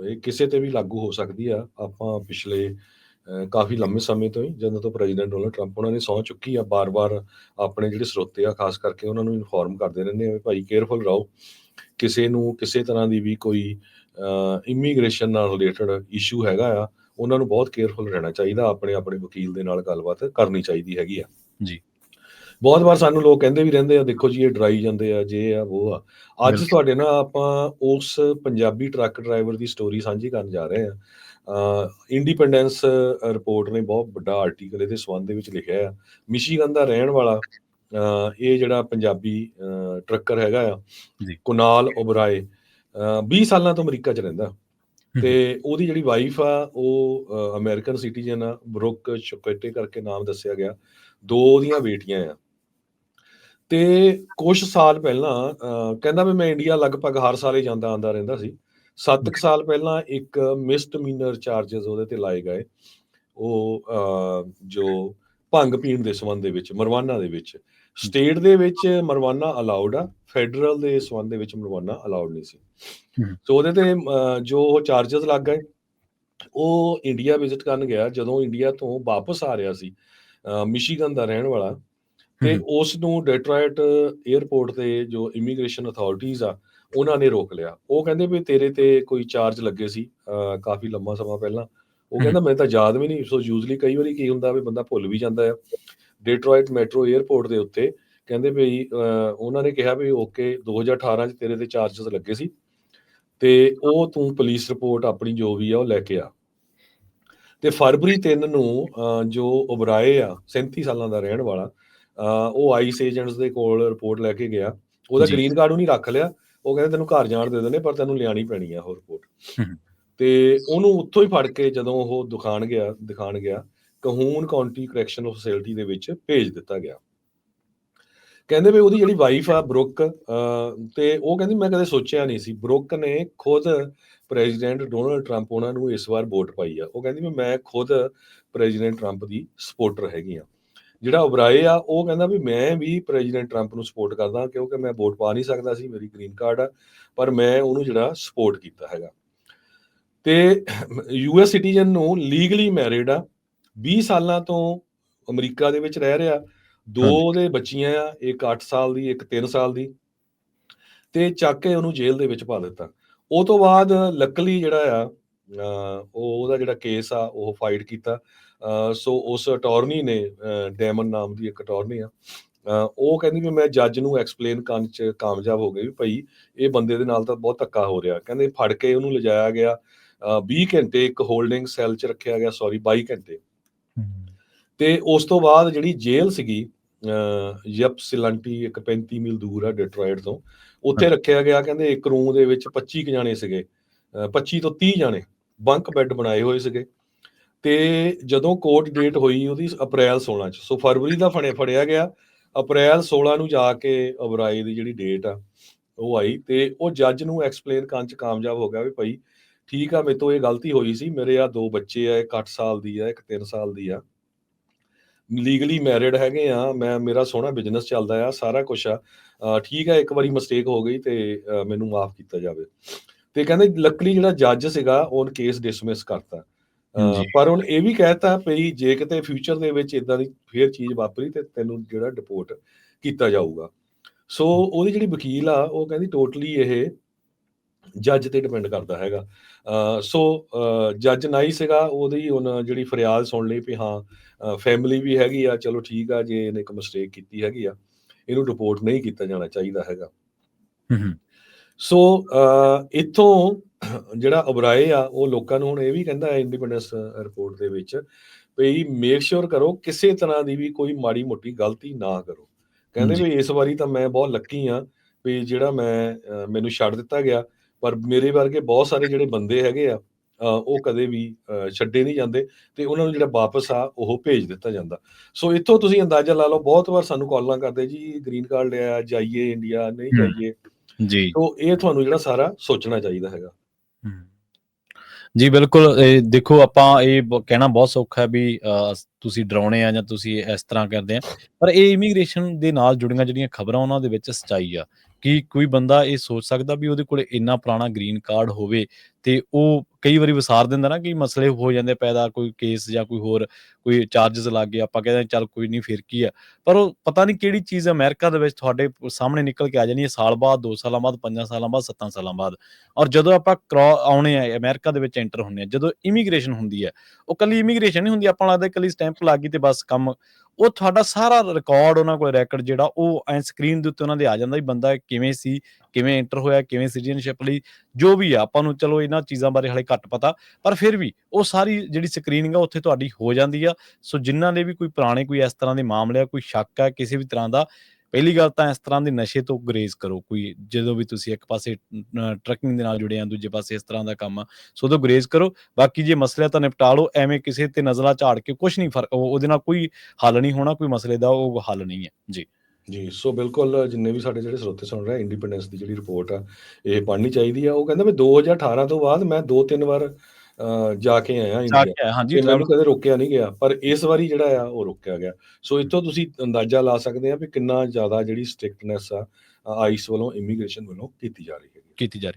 ਇਹ ਕਿਸੇ ਤੇ ਵੀ ਲਾਗੂ ਹੋ ਸਕਦੀ ਆ। ਆਪਾਂ ਪਿਛਲੇ ਕਾਫੀ ਲੰਮੇ ਸਮੇਂ ਤੋਂ ਹੀ ਜਦੋਂ ਤੋਂ ਪ੍ਰੈਜ਼ੀਡੈਂਟ ਡੋਨਲਡ ਟਰੰਪ ਉਹਨਾਂ ਨੇ ਸਹੁੰ ਚੁੱਕੀ ਆ, ਬਾਰ-ਬਾਰ ਆਪਣੇ ਜਿਹੜੇ ਸਰੋਤੇ ਆ, ਖਾਸ ਕਰਕੇ ਉਹਨਾਂ ਨੂੰ ਇਨਫੋਰਮ ਕਰਦੇ ਰਹਿੰਦੇ ਆ ਵੀ ਭਾਈ ਕੇਅਰਫੁਲ ਰਹੋ। ਕਿਸੇ ਨੂੰ ਕਿਸੇ ਤਰ੍ਹਾਂ ਦੀ ਵੀ ਕੋਈ ਇਮੀਗ੍ਰੇਸ਼ਨ ਨਾਲ ਰਿਲੇਟਡ ਇਸ਼ੂ ਹੈਗਾ ਆ, ਉਹਨਾਂ ਨੂੰ ਬਹੁਤ ਕੇਅਰਫੁਲ ਰਹਿਣਾ ਚਾਹੀਦਾ ਆਪਣੇ ਆਪਣੇ ਵਕੀਲ ਦੇ ਨਾਲ ਗੱਲਬਾਤ ਕਰਨੀ ਚਾਹੀਦੀ ਹੈਗੀ ਆ। ਜੀ। ਬਹੁਤ ਵਾਰ ਸਾਨੂੰ ਲੋਕ ਕਹਿੰਦੇ ਵੀ ਰਹਿੰਦੇ ਆ ਦੇਖੋ ਜੀ ਇਹ ਡਰਾਈ ਜਾਂਦੇ ਆ ਜੇ ਆ ਉਹ ਆ। ਅੱਜ। ਤੁਹਾਡੇ ਨਾਲ ਆਪਾਂ ਉਸ ਪੰਜਾਬੀ ਟਰੱਕ ਡਰਾਈਵਰ ਦੀ ਸਟੋਰੀ ਸਾਂਝੀ ਕਰਨ ਜਾ ਰਹੇ ਆ। ਇੰਡੀਪੈਂਡੈਂਸ ਰਿਪੋਰਟ ਨੇ ਬਹੁਤ ਵੱਡਾ ਆਰਟੀਕਲ ਇਹਦੇ ਸੰਬੰਧ ਦੇ ਵਿੱਚ ਲਿਖਿਆ ਆ। ਮਿਸ਼ੀਗਨ ਦਾ ਰਹਿਣ ਵਾਲਾ ਇਹ ਜਿਹੜਾ ਪੰਜਾਬੀ ਟਰੱਕਰ ਹੈਗਾ ਆ ਜੀ। ਕੁਨਾਲ ਓਬਰਾਏ ਅ, 20 ਸਾਲਾਂ ਤੋਂ ਅਮਰੀਕਾ 'ਚ ਰਹਿੰਦਾ। ਤੇ ਉਹਦੀ ਜਿਹੜੀ ਵਾਈਫ ਆ ਉਹ ਅਮਰੀਕਨ ਸਿਟੀਜ਼ਨ ਆ। ਬਰੁਕ ਚੁਕੇਟੇ ਕਰਕੇ ਨਾਮ ਦੱਸਿਆ ਗਿਆ। ਦੋ ਉਹਦੀਆਂ ਬੇਟੀਆਂ ਆ। ਤੇ ਕੁਝ ਸਾਲ ਪਹਿਲਾਂ ਕਹਿੰਦਾ ਵੀ ਮੈਂ ਇੰਡੀਆ ਲਗਭਗ ਹਰ ਸਾਲ ਹੀ ਜਾਂਦਾ ਆਂਦਾ ਰਹਿੰਦਾ ਸੀ। 7 ਸਾਲ ਪਹਿਲਾਂ ਇੱਕ ਮਿਸਟ ਮਿਸਡਮੀਨਰ ਚਾਰजेस ਉਹਦੇ ਤੇ ਲਾਏ ਗਏ। ਉਹ ਜੋ ਭੰਗ ਪੀਣ ਦੇ ਸਬੰਧ ਦੇ ਵਿੱਚ ਮਰਵਾਨਾ ਦੇ ਵਿੱਚ। ਸਟੇਟ ਦੇ ਵਿੱਚ ਮਰਵਾਨਾ ਅਲਾਉਡ ਆ ਫੈਡਰਲ ਦੇ ਸਬੰਧ ਦੇ ਵਿੱਚ ਮਰਵਾਨਾ ਅਲਾਉਡ ਨਹੀਂ ਸੀ। ਸੋ ਉਹਦੇ ਤੇ ਜੋ ਉਹ ਚਾਰजेस ਲੱਗ ਗਏ ਉਹ ਇੰਡੀਆ ਵਿਜ਼ਿਟ ਕਰਨ ਗਿਆ। ਜਦੋਂ ਇੰਡੀਆ ਤੋਂ ਵਾਪਸ ਆ ਰਿਹਾ ਸੀ ਮਿਸ਼ੀਗਨ ਦਾ ਰਹਿਣ ਵਾਲਾ ਤੇ ਉਸ ਨੂੰ ਡੈਟਰੋਇਟ 에ਅਰਪੋਰਟ ਤੇ ਜੋ ਇਮੀਗ੍ਰੇਸ਼ਨ ਅਥਾਰਟੀਆਂ ਆ ਉਹਨਾਂ ਨੇ ਰੋਕ ਲਿਆ। ਉਹ ਕਹਿੰਦੇ ਵੀ ਤੇਰੇ ਤੇ ਕੋਈ ਚਾਰਜ ਲੱਗੇ ਸੀ ਕਾਫੀ ਲੰਮਾ ਸਮਾਂ ਪਹਿਲਾਂ। ਉਹ ਕਹਿੰਦਾ ਮੈਂ ਤਾਂ ਯਾਦ ਵੀ ਨਹੀਂ ਸੋ ਯੂਜ਼ਲੀ ਕਈ ਵਾਰੀ ਕੀ ਹੁੰਦਾ ਵੀ ਬੰਦਾ ਭੁੱਲ ਵੀ ਜਾਂਦਾ ਆ। ਡੈਟਰੋਇਟ ਮੈਟਰੋ 에ਅਰਪੋਰਟ ਦੇ ਉੱਤੇ ਕਹਿੰਦੇ ਵੀ ਉਹਨਾਂ ਨੇ ਕਿਹਾ ਵੀ ਓਕੇ 2018 ਚ ਤੇਰੇ ਤੇ ਚਾਰजेस ਲੱਗੇ ਸੀ ਤੇ ਉਹ ਤੂੰ ਪੁਲਿਸ ਰਿਪੋਰਟ ਆਪਣੀ ਜੋ ਵੀ ਆ ਉਹ ਲੈ ਕੇ ਆ। ਤੇ ਫਰਵਰੀ 3 ਨੂੰ ਜੋ ਉਬਰਾਏ ਆ 37 ਸਾਲਾਂ ਦਾ ਰਹਿਣ ਵਾਲਾ ਉਹ ਆਈਸ ਏਜੰਟਸ ਦੇ ਕੋਲ ਰਿਪੋਰਟ ਲੈ ਕੇ ਗਿਆ। ਉਹਦਾ। ਗ੍ਰੀਨ ਕਾਰਡ ਉਹ ਨਹੀਂ ਰੱਖ ਲਿਆ। ਉਹ ਕਹਿੰਦੇ ਤੈਨੂੰ ਘਰ ਜਾਣ ਦੇ ਦਿੰਦੇ ਪਰ ਤੈਨੂੰ ਲਿਆਣੀ ਪੈਣੀ ਆ ਉਹ ਰਿਪੋਰਟ। ਤੇ ਉਹਨੂੰ ਉੱਥੋਂ ਹੀ ਫੜ ਕੇ ਜਦੋਂ ਉਹ ਦਿਖਾਣ ਗਿਆ ਦਿਖਾਣ ਗਿਆ ਕਹੂਨ ਕਾਉਂਟੀ ਕਰੈਕਸ਼ਨਲ ਫੈਸਿਲਿਟੀ ਦੇ ਵਿੱਚ ਭੇਜ ਦਿੱਤਾ ਗਿਆ। ਕਹਿੰਦੇ ਵੀ ਉਹਦੀ ਜਿਹੜੀ ਵਾਈਫ ਆ ਬਰੁਕ ਤੇ ਉਹ ਕਹਿੰਦੀ ਮੈਂ ਕਦੇ ਸੋਚਿਆ ਨਹੀਂ ਸੀ। ਬਰੁਕ ਨੇ ਖੁਦ ਪ੍ਰੈਜ਼ੀਡੈਂਟ ਡੋਨਲਡ ਟਰੰਪ ਉਹਨਾਂ ਨੂੰ ਇਸ ਵਾਰ ਵੋਟ ਪਾਈ ਆ। ਉਹ ਕਹਿੰਦੀ ਮੈਂ ਖੁਦ ਪ੍ਰੈਜ਼ੀਡੈਂਟ ਟਰੰਪ ਦੀ ਸਪੋਰਟਰ ਹੈਗੀ ਆ। ਜਿਹੜਾ ਉਬਰਾਏ ਆ ਉਹ ਕਹਿੰਦਾ ਵੀ ਮੈਂ ਵੀ ਪ੍ਰੈਜ਼ੀਡੈਂਟ ਟਰੰਪ ਨੂੰ ਸਪੋਰਟ ਕਰਦਾ ਕਿਉਂਕਿ ਮੈਂ ਵੋਟ ਪਾ ਨਹੀਂ ਸਕਦਾ ਸੀ ਮੇਰੀ ਗ੍ਰੀਨ ਕਾਰਡ ਆ ਪਰ ਮੈਂ ਉਹਨੂੰ ਜਿਹੜਾ ਸਪੋਰਟ ਕੀਤਾ ਹੈਗਾ। ਤੇ ਯੂਐਸ ਸਿਟੀਜ਼ਨ ਨੂੰ ਲੀਗਲੀ ਮੈਰਿਡ ਆ 20 ਸਾਲਾਂ ਤੋਂ ਅਮਰੀਕਾ ਦੇ ਵਿੱਚ ਰਹਿ ਰਿਹਾ ਦੋ। ਉਹਦੇ ਬੱਚੀਆਂ ਆ ਇੱਕ 8 ਸਾਲ ਦੀ ਇੱਕ 3 ਸਾਲ ਦੀ ਤੇ ਚੱਕ ਕੇ ਉਹਨੂੰ ਜੇਲ੍ਹ ਦੇ ਵਿੱਚ ਪਾ ਦਿੱਤਾ। ਉਹ ਤੋਂ ਬਾਅਦ ਲੱਕਲੀ ਜਿਹੜਾ ਆ ਉਹ ਉਹਦਾ ਜਿਹੜਾ ਕੇਸ ਆ ਉਹ ਫਾਈਟ ਕੀਤਾ। ਸੋ ਉਸ ਅਟਾਰਨੀ ਨੇ ਡੈਮਨ ਨਾਮ ਦੀ ਇੱਕ ਅਟਾਰਨੀ ਆ ਉਹ ਕਹਿੰਦੀ ਵੀ ਮੈਂ ਜੱਜ ਨੂੰ ਐਕਸਪਲੇਨ ਕਰਨ ਚ ਕਾਮਯਾਬ ਹੋ ਗਈ ਵੀ ਭਾਈ ਇਹ ਬੰਦੇ ਦੇ ਨਾਲ ਤਾਂ ਬਹੁਤ ਧੱਕਾ ਹੋ ਰਿਹਾ। ਕਹਿੰਦੇ ਫੜ ਕੇ ਉਹਨੂੰ ਲਿਜਾਇਆ ਗਿਆ ਅਹ 20 ਘੰਟੇ ਇੱਕ ਹੋਲਡਿੰਗ ਸੈੱਲ ਚ ਰੱਖਿਆ ਗਿਆ ਸੌਰੀ 22 ਘੰਟੇ। ਤੇ ਉਸ ਤੋਂ ਬਾਅਦ ਜਿਹੜੀ ਜੇਲ੍ਹ ਸੀਗੀ ਅਹ ਯਪਸਿਲੰਟੀ ਇੱਕ 35 ਮੀਲ ਦੂਰ ਆ ਡਿਟਰੋਇਟ ਤੋਂ ਉੱਥੇ ਰੱਖਿਆ ਗਿਆ ਕਹਿੰਦੇ ਇੱਕ ਰੂਮ ਦੇ ਵਿੱਚ 25 ਕੁ ਜਾਣੇ ਸੀਗੇ ਅਹ 25 ਤੋਂ 30 ਜਾਣੇ ਬੰਕ ਬੈੱਡ ਬਣਾਏ ਹੋਏ ਸੀਗੇ। ਤੇ ਜਦੋਂ ਕੋਰਟ ਡੇਟ ਹੋਈ ਉਹਦੀ ਅਪ੍ਰੈਲ 16 ਚ। ਸੋ ਫਰਵਰੀ ਦਾ ਫੜਿਆ ਫੜਿਆ ਗਿਆ। ਅਪ੍ਰੈਲ 16 ਨੂੰ ਜਾ ਕੇ ਅਬਰਾਏ ਦੀ ਜਿਹੜੀ ਡੇਟ ਆ, ਉਹ ਆਈ ਤੇ ਉਹ ਜੱਜ ਨੂੰ ਐਕਸਪਲੇਨ ਕਰਨ ਚ ਕਾਮਯਾਬ ਹੋ ਗਿਆ ਵੀ ਭਾਈ ਠੀਕ ਆ, ਮੇਰੇ ਤੋਂ ਇਹ ਗਲਤੀ ਹੋਈ ਸੀ। ਮੇਰੇ ਆ ਦੋ ਬੱਚੇ ਆ, ਇੱਕ 8 ਸਾਲ ਦੀ ਆ, ਇੱਕ 3 ਸਾਲ ਦੀ ਆ। ਲੀਗਲੀ ਮੈਰਿਡ ਹੈਗੇ ਆ, ਮੈਂ, ਮੇਰਾ ਸੋਹਣਾ ਬਿਜ਼ਨਸ ਚੱਲਦਾ ਆ, ਸਾਰਾ ਕੁਝ ਆ। ਠੀਕ ਆ, ਇੱਕ ਵਾਰੀ ਮਿਸਟੇਕ ਹੋ ਗਈ ਤੇ ਮੈਨੂੰ ਮਾਫ ਕੀਤਾ ਜਾਵੇ। ਤੇ ਕਹਿੰਦੇ ਲੱਕਲੀ ਜਿਹੜਾ ਜੱਜ ਸੀਗਾ, ਉਹਨ ਕੇਸ ਡਿਸਮਿਸ ਕਰਤਾ। ਪਰ ਉਹਨ ਇਹ ਵੀ ਕਹਿਤਾ ਵੀ ਜੇ ਕਿਤੇ ਫਿਊਚਰ ਦੇ ਵਿੱਚ ਇਦਾਂ ਦੀ ਫੇਰ ਚੀਜ਼ ਵਾਪਰੀ ਤੇ ਤੈਨੂੰ ਜਿਹੜਾ ਡਿਪੋਰਟ ਕੀਤਾ ਜਾਊਗਾ। ਸੋ ਉਹਦੀ ਜਿਹੜੀ ਵਕੀਲ ਆ ਉਹ ਕਹਿੰਦੀ ਟੋਟਲੀ ਇਹ ਜੱਜ ਤੇ ਡਿਪੈਂਡ ਕਰਦਾ ਹੈਗਾ। ਸੋ ਜੱਜ ਨਹੀਂ ਸੀਗਾ ਉਹਦੀ ਹੁਣ ਜਿਹੜੀ ਫਰਿਆਦ ਸੁਣ ਲਈ ਵੀ ਹਾਂ ਫੈਮਿਲੀ ਵੀ ਹੈਗੀ ਆ ਚਲੋ ਠੀਕ ਆ ਜੇ ਇਹਨੇ ਇੱਕ ਮਿਸਟੇਕ ਕੀਤੀ ਹੈਗੀ ਆ ਇਹਨੂੰ ਰਿਪੋਰਟ ਨਹੀਂ ਕੀਤਾ ਜਾਣਾ ਚਾਹੀਦਾ ਹੈਗਾ। ਸੋ ਇੱਥੋਂ ਜਿਹੜਾ ਉਬਰਾਏ ਆ ਉਹ ਲੋਕਾਂ ਨੂੰ ਹੁਣ ਇਹ ਵੀ ਕਹਿੰਦਾ ਹੈ ਇੰਡੀਪੈਂਡੈਂਸ ਰਿਪੋਰਟ ਦੇ ਵਿੱਚ ਵੀ ਮੇਕ ਸ਼ੋਰ ਕਰੋ ਕਿਸੇ ਤਰ੍ਹਾਂ ਦੀ ਵੀ ਕੋਈ ਮਾੜੀ ਮੋਟੀ ਗਲਤੀ ਨਾ ਕਰੋ ਕਹਿੰਦੇ। ਵੀ ਇਸ ਵਾਰੀ ਤਾਂ ਮੈਂ ਬਹੁਤ ਲੱਕੀ ਆ ਵੀ ਜਿਹੜਾ ਮੈਂ ਮੈਨੂੰ ਛੱਡ ਦਿੱਤਾ ਗਿਆ ਪਰ ਮੇਰੇ ਵਰਗੇ ਬਹੁਤ ਸਾਰੇ ਜਿਹੜੇ ਬੰਦੇ ਹੈਗੇ ਆ ਉਹ ਕਦੇ ਵੀ ਛੱਡੇ ਨਹੀਂ ਜਾਂਦੇ ਤੇ ਉਹਨਾਂ ਨੂੰ ਜਿਹੜਾ ਵਾਪਸ ਆ ਉਹ ਭੇਜ ਦਿੱਤਾ ਜਾਂਦਾ ਸੋ ਇੱਥੋਂ ਤੁਸੀਂ ਅੰਦਾਜ਼ਾ ਲਾ ਲਓ ਬਹੁਤ ਵਾਰ ਸਾਨੂੰ ਕਾਲਾਂ ਕਰਦੇ ਜੀ ਗ੍ਰੀਨ ਕਾਰਡ ਲਿਆ ਜਾਈਏ ਇੰਡੀਆ ਨਹੀਂ। ਜਾਈਏ ਜੀ ਸੋ ਇਹ ਤੁਹਾਨੂੰ ਜਿਹੜਾ ਸਾਰਾ ਸੋਚਣਾ ਚਾਹੀਦਾ ਹੈਗਾ। ਜੀ ਬਿਲਕੁਲ ਇਹ ਦੇਖੋ ਆਪਾਂ ਇਹ ਬ- ਕਹਿਣਾ ਬਹੁਤ ਸੌਖਾ ਹੈ ਵੀ ਅ, ਤੁਸੀਂ ਡਰਾਉਣੇ ਆ ਜਾਂ ਤੁਸੀਂ ਇਸ ਤਰ੍ਹਾਂ ਕਰਦੇ ਆ। ਪਰ ਇਹ ਇਮੀਗ੍ਰੇਸ਼ਨ ਦੇ ਨਾਲ ਜੁੜੀਆਂ ਜਿਹੜੀਆਂ ਖਬਰਾਂ ਉਹਨਾਂ ਦੇ ਵਿੱਚ ਸਚਾਈ ਆ ਕਿ ਕੋਈ ਬੰਦਾ ਇਹ ਸੋਚ ਸਕਦਾ ਵੀ ਉਹਦੇ ਕੋਲ ਇੰਨਾ ਪੁਰਾਣਾ ਗ੍ਰੀਨ ਕਾਰਡ ਹੋਵੇ ਤੇ ਉਹ ਕਈ ਵਾਰੀ ਵਿਸਾਰ ਦਿੰਦਾ ਨਾ ਕਿ ਮਸਲੇ ਹੋ ਜਾਂਦੇ ਪੈਦਾ, ਕੋਈ ਕੇਸ ਜਾਂ ਕੋਈ ਹੋਰ, ਕੋਈ ਚਾਰजेस ਲੱਗ ਗਏ, ਆਪਾਂ ਕਹਿੰਦੇ ਚੱਲ ਕੋਈ ਨਹੀਂ ਫਿਰ ਕੀ ਆ। ਪਰ ਉਹ ਪਤਾ ਨਹੀਂ ਕਿਹੜੀ ਚੀਜ਼ ਅਮਰੀਕਾ ਦੇ ਵਿੱਚ ਤੁਹਾਡੇ ਸਾਹਮਣੇ ਨਿਕਲ ਕੇ ਆ ਜਾਣੀ ਹੈ, ਸਾਲ ਬਾਅਦ 2 ਸਾਲਾਂ ਬਾਅਦ 5 ਸਾਲਾਂ ਬਾਅਦ 7 ਸਾਲਾਂ ਬਾਅਦ। ਔਰ ਜਦੋਂ ਆਪਾਂ ਕ੍ਰੋ, ਆਉਣੇ ਆ, ਅਮਰੀਕਾ ਦੇ ਵਿੱਚ ਐਂਟਰ ਹੁੰਨੇ ਆ, ਜਦੋਂ ਇਮੀਗ੍ਰੇਸ਼ਨ ਹੁੰਦੀ ਹੈ, ਉਹ ਕੱਲੀ ਇਮੀਗ੍ਰੇਸ਼ਨ ਨਹੀਂ ਹੁੰਦੀ, ਆਪਾਂ ਲੱਗਦਾ ਕੱਲੀ ਸਟੈਂਪ ਲੱਗ ਗਈ ਤੇ ਬਸ ਕੰਮ ਉਹ ਤੁਹਾਡਾ ਸਾਰਾ ਰਿਕਾਰਡ ਉਹਨਾਂ ਕੋਲ ਰੈਕਡ ਜਿਹੜਾ ਉਹ ਐ ਸਕਰੀਨ ਦੇ ਉੱਤੇ ਉਹਨਾਂ ਦੇ ਆ ਜਾਂਦਾ ਵੀ ਬੰਦਾ ਕਿਵੇਂ ਸੀ, ਕਿਵੇਂ ਐਂਟਰ ਹੋਇਆ, ਕਿਵੇਂ ਸਿਟੀਜ਼ਨਸ਼ਿਪ ਲਈ, ਜੋ ਵੀ ਆ, ਆਪਾਂ ਨੂੰ ਚਲੋ ਇਹਨਾਂ ਚੀਜ਼ਾਂ ਬਾਰੇ ਹਲੇ ਘੱਟ ਪਤਾ, ਪਰ ਫਿਰ ਵੀ ਉਹ ਸਾਰੀ ਜਿਹੜੀ ਸਕਰੀਨਿੰਗ ਆ, ਉੱਥੇ ਤੁਹਾਡੀ ਹੋ ਜਾਂਦੀ ਆ। ਸੋ ਜਿਨ੍ਹਾਂ ਦੇ ਵੀ ਕੋਈ ਪੁਰਾਣੇ ਕੋਈ ਇਸ ਤਰ੍ਹਾਂ ਦੇ ਮਾਮਲੇ ਆ, ਕੋਈ ਸ਼ੱਕ ਆ, ਕਿਸੇ ਵੀ ਤਰ੍ਹਾਂ ਦਾ ਪਹਿਲੀ ਗੱਲ ਤਾਂ ਇਸ ਤਰ੍ਹਾਂ ਦੇ ਨਸ਼ੇ ਤੋਂ ਗੁਰੇਜ਼ ਕਰੋ, ਕੋਈ ਜਦੋਂ ਵੀ ਤੁਸੀਂ ਇੱਕ ਪਾਸੇ ਟਰੱਕਿੰਗ ਦੇ ਨਾਲ ਜੁੜੇ ਆ, ਦੂਜੇ ਪਾਸੇ ਇਸ ਤਰ੍ਹਾਂ ਦਾ ਕੰਮ ਆ, ਸੋ ਤੋਂ ਗੁਰੇਜ਼ ਕਰੋ। ਬਾਕੀ ਜੇ ਮਸਲੇ ਤਾਂ ਨਿਪਟਾ ਲਓ, ਐਵੇਂ ਕਿਸੇ ਤੇ ਨਜ਼ਰਾਂ ਝਾੜ ਕੇ ਕੁਝ ਨਹੀਂ ਫ਼ਰਕ ਉਹਦੇ ਨਾਲ ਕੋਈ ਹੱਲ ਨਹੀਂ ਹੋਣਾ, ਕੋਈ ਮਸਲੇ ਦਾ ਉਹ ਹੱਲ ਨਹੀਂ ਹੈ। ਜੀ। ਜੀ, ਸੋ ਬਿਲਕੁਲ ਜਿੰਨੇ ਵੀ ਸਾਡੇ ਜਿਹੜੇ ਸਰੋਤੇ ਸੁਣ ਰਹੇ ਇੰਡੀਪੈਂਡੈਂਸ ਦੀ ਜਿਹੜੀ ਰਿਪੋਰਟ ਆ, ਇਹ ਪੜ੍ਹਨੀ ਚਾਹੀਦੀ ਆ। ਉਹ ਕਹਿੰਦਾ ਮੈਂ 2018 ਤੋਂ ਬਾਅਦ ਮੈਂ ਦੋ ਤਿੰਨ ਵਾਰ ਜਾ ਕੇ ਆਇਆ ਜਾ ਇੰਡੀਆ ਕੇ ਆਇਆ, ਹਾਂਜੀ ਮੈਨੂੰ ਕਦੇ ਰੋਕਿਆ ਨਹੀਂ ਗਿਆ ਪਰ ਇਸ ਵਾਰੀ ਜਿਹੜਾ ਆ ਉਹ ਰੋਕਿਆ ਗਿਆ। ਸੋ ਇੱਥੋਂ ਤੁਸੀਂ ਅੰਦਾਜ਼ਾ ਲਾ ਸਕਦੇ ਆ ਵੀ ਕਿੰਨਾ ਜ਼ਿਆਦਾ ਜਿਹੜੀ ਸਟ੍ਰਿਕਟਨੈਸ ਆ ਆਈਸ ਵੱਲੋਂ ਇਮੀਗ੍ਰੇਸ਼ਨ ਵੱਲੋਂ ਕੀਤੀ ਜਾ ਰਹੀ ਹੈ ਕੀਤੀ ਜਾ ਰਹੀ।